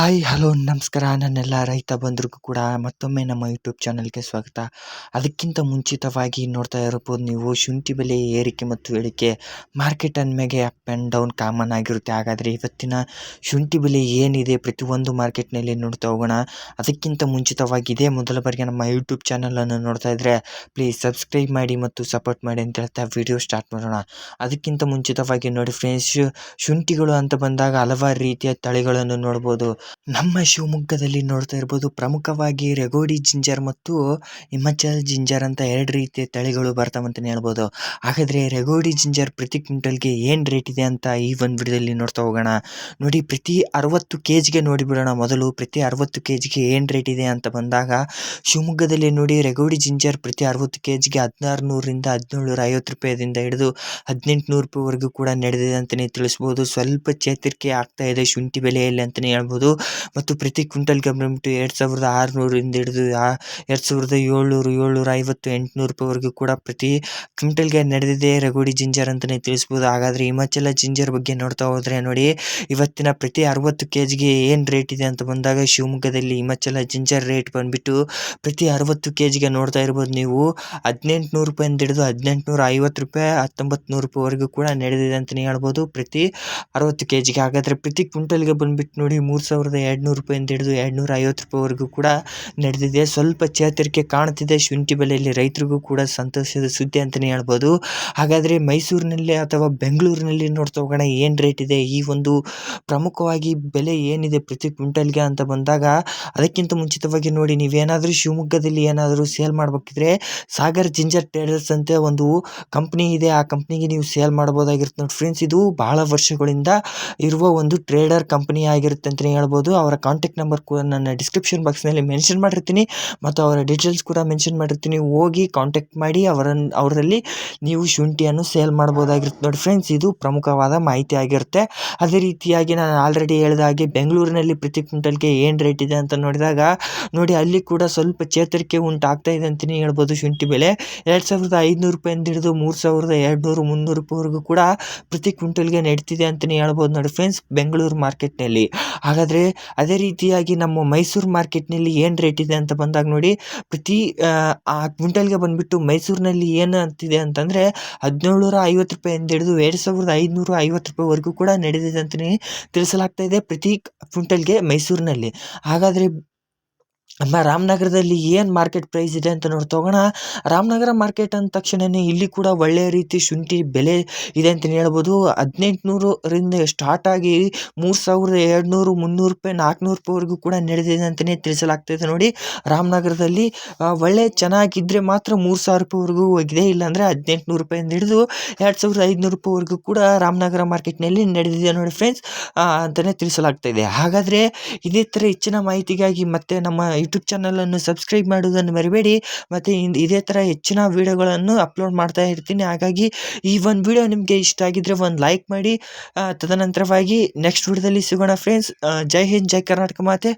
Hi hello ನಮಸ್ಕಾರ. ನನ್ನೆಲ್ಲ ರೈತ ಬಂದ್ರಿಗೂ ಕೂಡ ಮತ್ತೊಮ್ಮೆ ನಮ್ಮ ಯೂಟ್ಯೂಬ್ ಚಾನಲ್ಗೆ ಸ್ವಾಗತ. ಅದಕ್ಕಿಂತ ಮುಂಚಿತವಾಗಿ ನೋಡ್ತಾ ಇರಬಹುದು ನೀವು ಶುಂಠಿ ಬೆಲೆ ಏರಿಕೆ ಮತ್ತು ಇಳಿಕೆ ಮಾರ್ಕೆಟ್ ಅಂದಮೇಲೆ ಅಪ್ ಆ್ಯಂಡ್ ಡೌನ್ ಕಾಮನ್ ಆಗಿರುತ್ತೆ. ಹಾಗಾದರೆ ಇವತ್ತಿನ ಶುಂಠಿ ಬೆಲೆ ಏನಿದೆ ಪ್ರತಿಯೊಂದು ಮಾರ್ಕೆಟ್ನಲ್ಲಿ ನೋಡ್ತಾ ಹೋಗೋಣ. ಅದಕ್ಕಿಂತ ಮುಂಚಿತವಾಗಿ ಇದೇ ಮೊದಲ ಬಾರಿಗೆ ನಮ್ಮ ಯೂಟ್ಯೂಬ್ ಚಾನಲನ್ನು ನೋಡ್ತಾ ಇದ್ದರೆ ಪ್ಲೀಸ್ ಸಬ್ಸ್ಕ್ರೈಬ್ ಮಾಡಿ ಮತ್ತು ಸಪೋರ್ಟ್ ಮಾಡಿ ಅಂತ ಹೇಳ್ತಾ ವಿಡಿಯೋ ಸ್ಟಾರ್ಟ್ ಮಾಡೋಣ. ಅದಕ್ಕಿಂತ ಮುಂಚಿತವಾಗಿ ನೋಡಿ ಫ್ರೆಂಡ್ಸ್ ಶುಂಠಿಗಳು ಅಂತ ಬಂದಾಗ ಹಲವಾರು ರೀತಿಯ ತಳಿಗಳನ್ನು ನೋಡ್ಬೋದು. ನಮ್ಮ ಶಿವಮೊಗ್ಗದಲ್ಲಿ ನೋಡ್ತಾ ಇರ್ಬೋದು ಪ್ರಮುಖವಾಗಿ ರೆಗೋಡಿ ಜಿಂಜರ್ ಮತ್ತು ಹಿಮಾಚಲ್ ಜಿಂಜರ್ ಅಂತ ಎರಡು ರೀತಿಯ ತಳಿಗಳು ಬರ್ತಾವಂತಲೇ ಹೇಳ್ಬೋದು. ಹಾಗಾದರೆ ರೆಗೋಡಿ ಜಿಂಜರ್ ಪ್ರತಿ ಕ್ವಿಂಟಲ್ಗೆ ಏನು ರೇಟ್ ಇದೆ ಅಂತ ಈ ಒಂದು ವಿಡಿಯೋದಲ್ಲಿ ನೋಡ್ತಾ ಹೋಗೋಣ. ನೋಡಿ ಪ್ರತಿ ಅರವತ್ತು ಕೆ ಜಿಗೆ ನೋಡಿಬಿಡೋಣ ಮೊದಲು. ಪ್ರತಿ ಅರವತ್ತು ಕೆ ಜಿಗೆ ಏನು ರೇಟ್ ಇದೆ ಅಂತ ಬಂದಾಗ ಶಿವಮೊಗ್ಗದಲ್ಲಿ ನೋಡಿ ರೆಗೋಡಿ ಜಿಂಜರ್ ಪ್ರತಿ ಅರವತ್ತು ಕೆ ಜಿಗೆ ಹದಿನಾರು ನೂರರಿಂದ ಹದಿನೇಳು ಐವತ್ತು ರೂಪಾಯಿದಿಂದ ಹಿಡಿದು ಹದಿನೆಂಟು ನೂರು ರೂಪಾಯಿವರೆಗೂ ಕೂಡ ನಡೆದಿದೆ ಅಂತಲೇ ತಿಳಿಸ್ಬೋದು. ಸ್ವಲ್ಪ ಚೇತರಿಕೆ ಆಗ್ತಾ ಇದೆ ಶುಂಠಿ ಬೆಲೆಯಲ್ಲಿ ಅಂತಲೇ ಹೇಳ್ಬೋದು. ಮತ್ತು ಪ್ರತಿ ಕ್ವಿಂಟಲ್ಗೆ ಬಂದ್ಬಿಟ್ಟು ಎರಡು ಸಾವಿರದ ಆರುನೂರಿಂದ ಹಿಡಿದು ಎರಡು ಸಾವಿರದ ಏಳ್ನೂರು, ಏಳ್ನೂರ ಐವತ್ತು, ಎಂಟುನೂರು ರೂಪಾಯಿವರೆಗೂ ಕೂಡ ಪ್ರತಿ ಕ್ವಿಂಟಲ್ಗೆ ನಡೆದಿದೆ. ರಗೋಡಿ ಜಿಂಜರ್ ಅಂತಲೇ ತಿಳಿಸ್ಬೋದು. ಹಾಗಾದರೆ ಹಿಮಾಚಲ ಜಿಂಜರ್ ಬಗ್ಗೆ ನೋಡ್ತಾ ಹೋದರೆ ನೋಡಿ, ಇವತ್ತಿನ ಪ್ರತಿ ಅರವತ್ತು ಕೆ ಜಿಗೆ ಏನು ರೇಟ್ ಇದೆ ಅಂತ ಬಂದಾಗ ಶಿವಮೊಗ್ಗದಲ್ಲಿ ಹಿಮಾಚಲ ಜಿಂಜರ್ ರೇಟ್ ಬಂದುಬಿಟ್ಟು ಪ್ರತಿ ಅರವತ್ತು ಕೆ ಜಿಗೆ ನೋಡ್ತಾ ಇರ್ಬೋದು ನೀವು. ಹದಿನೆಂಟು ನೂರು ರೂಪಾಯಿಂದ ಹಿಡಿದು ಹದಿನೆಂಟುನೂರ ಐವತ್ತು ರೂಪಾಯಿ ಹತ್ತೊಂಬತ್ತು ನೂರು ರೂಪಾಯಿವರೆಗೂ ಕೂಡ ನಡೆದಿದೆ ಅಂತಲೇ ಹೇಳ್ಬೋದು ಪ್ರತಿ ಅರವತ್ತು ಕೆ ಜಿಗೆ ಹಾಗಾದರೆ ಪ್ರತಿ ಕ್ವಿಂಟಲ್ಗೆ ಬಂದುಬಿಟ್ಟು ನೋಡಿ ಮೂರು ಎರಡು ನೂರು ರೂಪಾಯಿಂದ ಹಿಡಿದು ಎರಡುನೂರ ಐವತ್ತು ರೂಪಾಯಿವರೆಗೂ ಕೂಡ ನಡೆದಿದೆ. ಸ್ವಲ್ಪ ಚೇತರಿಕೆ ಕಾಣ್ತಿದೆ. ಶುಂಠಿ ಬೆಲೆಯಲ್ಲಿ ರೈತರಿಗೂ ಕೂಡ ಸಂತೋಷದ ಸುದ್ದಿ ಅಂತಲೇ ಹೇಳ್ಬೋದು. ಹಾಗಾದರೆ ಮೈಸೂರಿನಲ್ಲಿ ಅಥವಾ ಬೆಂಗಳೂರಿನಲ್ಲಿ ನೋಡ್ತಾ ಹೋಗೋಣ, ಏನು ರೇಟ್ ಇದೆ? ಈ ಒಂದು ಪ್ರಮುಖವಾಗಿ ಬೆಲೆ ಏನಿದೆ ಪ್ರತಿ ಕ್ವಿಂಟಲ್ಗೆ ಅಂತ ಬಂದಾಗ, ಅದಕ್ಕಿಂತ ಮುಂಚಿತವಾಗಿ ನೋಡಿ ನೀವೇನಾದರೂ ಶಿವಮೊಗ್ಗದಲ್ಲಿ ಏನಾದರೂ ಸೇಲ್ ಮಾಡಬೇಕಿದ್ರೆ ಸಾಗರ್ ಜಿಂಜರ್ ಟ್ರೇಡರ್ಸ್ ಅಂತ ಒಂದು ಕಂಪ್ನಿ ಇದೆ. ಆ ಕಂಪ್ನಿಗೆ ನೀವು ಸೇಲ್ ಮಾಡ್ಬೋದಾಗಿರುತ್ತೆ. ನೋಡಿ ಫ್ರೆಂಡ್ಸ್ ಇದು ಬಹಳ ವರ್ಷಗಳಿಂದ ಇರುವ ಒಂದು ಟ್ರೇಡರ್ ಕಂಪನಿ ಆಗಿರುತ್ತೆ ಅಂತಲೇ ಹೇಳ್ಬೋದು. ಅವರ ಕಾಂಟ್ಯಾಕ್ಟ್ ನಂಬರ್ ಕೂಡ ನನ್ನ ಡಿಸ್ಕ್ರಿಪ್ಷನ್ ಬಾಕ್ಸ್ನಲ್ಲಿ ಮೆನ್ಷನ್ ಮಾಡಿರ್ತೀನಿ. ಮತ್ತು ಅವರ ಡೀಟೇಲ್ಸ್ ಕೂಡ ಮೆನ್ಷನ್ ಮಾಡಿರ್ತೀನಿ. ಹೋಗಿ ಕಾಂಟ್ಯಾಕ್ಟ್ ಮಾಡಿ ಅವರನ್ನು ಅವರಲ್ಲಿ ನೀವು ಶುಂಠಿಯನ್ನು ಸೇಲ್ ಮಾಡ್ಬೋದಾಗಿರುತ್ತೆ. ನೋಡಿ ಫ್ರೆಂಡ್ಸ್ ಇದು ಪ್ರಮುಖವಾದ ಮಾಹಿತಿ ಆಗಿರುತ್ತೆ. ಅದೇ ರೀತಿಯಾಗಿ ನಾನು ಆಲ್ರೆಡಿ ಹೇಳಿದ ಹಾಗೆ ಬೆಂಗಳೂರಿನಲ್ಲಿ ಪ್ರತಿ ಕ್ವಿಂಟಲ್ಗೆ ಏನು ರೇಟ್ ಇದೆ ಅಂತ ನೋಡಿದಾಗ, ನೋಡಿ ಅಲ್ಲಿ ಕೂಡ ಸ್ವಲ್ಪ ಚೇತರಿಕೆ ಉಂಟಾಗ್ತಾ ಇದೆ ಅಂತಲೇ ಹೇಳ್ಬೋದು ಶುಂಠಿ ಬೆಲೆ. ಎರಡು ಸಾವಿರದ ಐದುನೂರು ರೂಪಾಯಿಂದ ಹಿಡಿದು ಮೂರು ಸಾವಿರದ ಎರಡು ನೂರು ಮುನ್ನೂರು ರೂಪಾಯಿವರೆಗೂ ಕೂಡ ಪ್ರತಿ ಕ್ವಿಂಟಲ್ಗೆ ನಡೀತಿದೆ ಅಂತಲೇ ಹೇಳ್ಬೋದು. ನೋಡಿ ಫ್ರೆಂಡ್ಸ್ ಬೆಂಗಳೂರು ಮಾರ್ಕೆಟ್ನಲ್ಲಿ ಹಾಗಾದರೆ ಅದೇ ರೀತಿಯಾಗಿ ನಮ್ಮ ಮೈಸೂರು ಮಾರ್ಕೆಟ್ನಲ್ಲಿ ಏನು ರೇಟ್ ಇದೆ ಅಂತ ಬಂದಾಗ ನೋಡಿ, ಪ್ರತಿ, ಆ ಕ್ವಿಂಟಲ್ಗೆ ಬಂದುಬಿಟ್ಟು ಮೈಸೂರಿನಲ್ಲಿ ಏನು ಅಂತಿದೆ ಅಂತಂದರೆ ಹದಿನೇಳುನೂರ ಐವತ್ತು ರೂಪಾಯಿಂದ ಹಿಡಿದು ಎರಡು ಸಾವಿರದ ಐದುನೂರ ಐವತ್ತು ರೂಪಾಯಿವರೆಗೂ ಕೂಡ ನಡೆದಿದೆ ಅಂತಲೇ ತಿಳಿಸಲಾಗ್ತಾ ಇದೆ ಪ್ರತಿ ಕ್ವಿಂಟಲ್ಗೆ ಮೈಸೂರಿನಲ್ಲಿ. ಹಾಗಾದರೆ ನಮ್ಮ ರಾಮನಗರದಲ್ಲಿ ಏನು ಮಾರ್ಕೆಟ್ ಪ್ರೈಸ್ ಇದೆ ಅಂತ ನೋಡಿ ಹೋಗೋಣ ರಾಮನಗರ ಮಾರ್ಕೆಟ್ ಅಂದ ತಕ್ಷಣವೇ ಇಲ್ಲಿ ಕೂಡ ಒಳ್ಳೆಯ ರೀತಿ ಶುಂಠಿ ಬೆಲೆ ಇದೆ ಅಂತಲೇ ಹೇಳ್ಬೋದು. ಹದಿನೆಂಟುನೂರರಿಂದ ಸ್ಟಾರ್ಟ್ ಆಗಿ ಮೂರು ಸಾವಿರದ ಎರಡು ನೂರು ಮುನ್ನೂರು ರೂಪಾಯಿ, ನಾಲ್ಕುನೂರು ರೂಪಾಯಿವರೆಗೂ ಕೂಡ ನಡೆದಿದೆ ಅಂತಲೇ ತಿಳಿಸಲಾಗ್ತಾಯಿದೆ ನೋಡಿ. ರಾಮನಗರದಲ್ಲಿ ಒಳ್ಳೆ ಚೆನ್ನಾಗಿದ್ದರೆ ಮಾತ್ರ ಮೂರು ಸಾವಿರ ರೂಪಾಯಿವರೆಗೂ ಹೋಗಿದೆ. ಇಲ್ಲಾಂದರೆ ಹದಿನೆಂಟುನೂರು ರೂಪಾಯಿಂದ ಹಿಡಿದು ಎರಡು ಸಾವಿರದ ಐದುನೂರು ರೂಪಾಯಿವರೆಗೂ ಕೂಡ ರಾಮನಗರ ಮಾರ್ಕೆಟ್ನಲ್ಲಿ ನಡೆದಿದೆ ನೋಡಿ ಫ್ರೆಂಡ್ಸ್ ಅಂತಲೇ ತಿಳಿಸಲಾಗ್ತಾಯಿದೆ ಹಾಗಾದರೆ ಇದೇ ಥರ ಹೆಚ್ಚಿನ ಮಾಹಿತಿಗಾಗಿ ಮತ್ತೆ ನಮ್ಮ ಯೂಟ್ಯೂಬ್ ಚಾನಲನ್ನು ಸಬ್ಸ್ಕ್ರೈಬ್ ಮಾಡೋದನ್ನು ಮರಿಬೇಡಿ. ಮತ್ತು ಇದೇ ಥರ ಹೆಚ್ಚಿನ ವೀಡಿಯೋಗಳನ್ನು ಅಪ್ಲೋಡ್ ಮಾಡ್ತಾ ಇರ್ತೀನಿ. ಹಾಗಾಗಿ ಈ ಒಂದು ವೀಡಿಯೋ ನಿಮಗೆ ಇಷ್ಟ ಆಗಿದ್ದರೆ ಒಂದು ಲೈಕ್ ಮಾಡಿ. ತದನಂತರವಾಗಿ ನೆಕ್ಸ್ಟ್ ವೀಡಿಯೋದಲ್ಲಿ ಸಿಗೋಣ ಫ್ರೆಂಡ್ಸ್. ಜೈ ಹಿಂದ್, ಜೈ ಕರ್ನಾಟಕ ಮಾತೆ.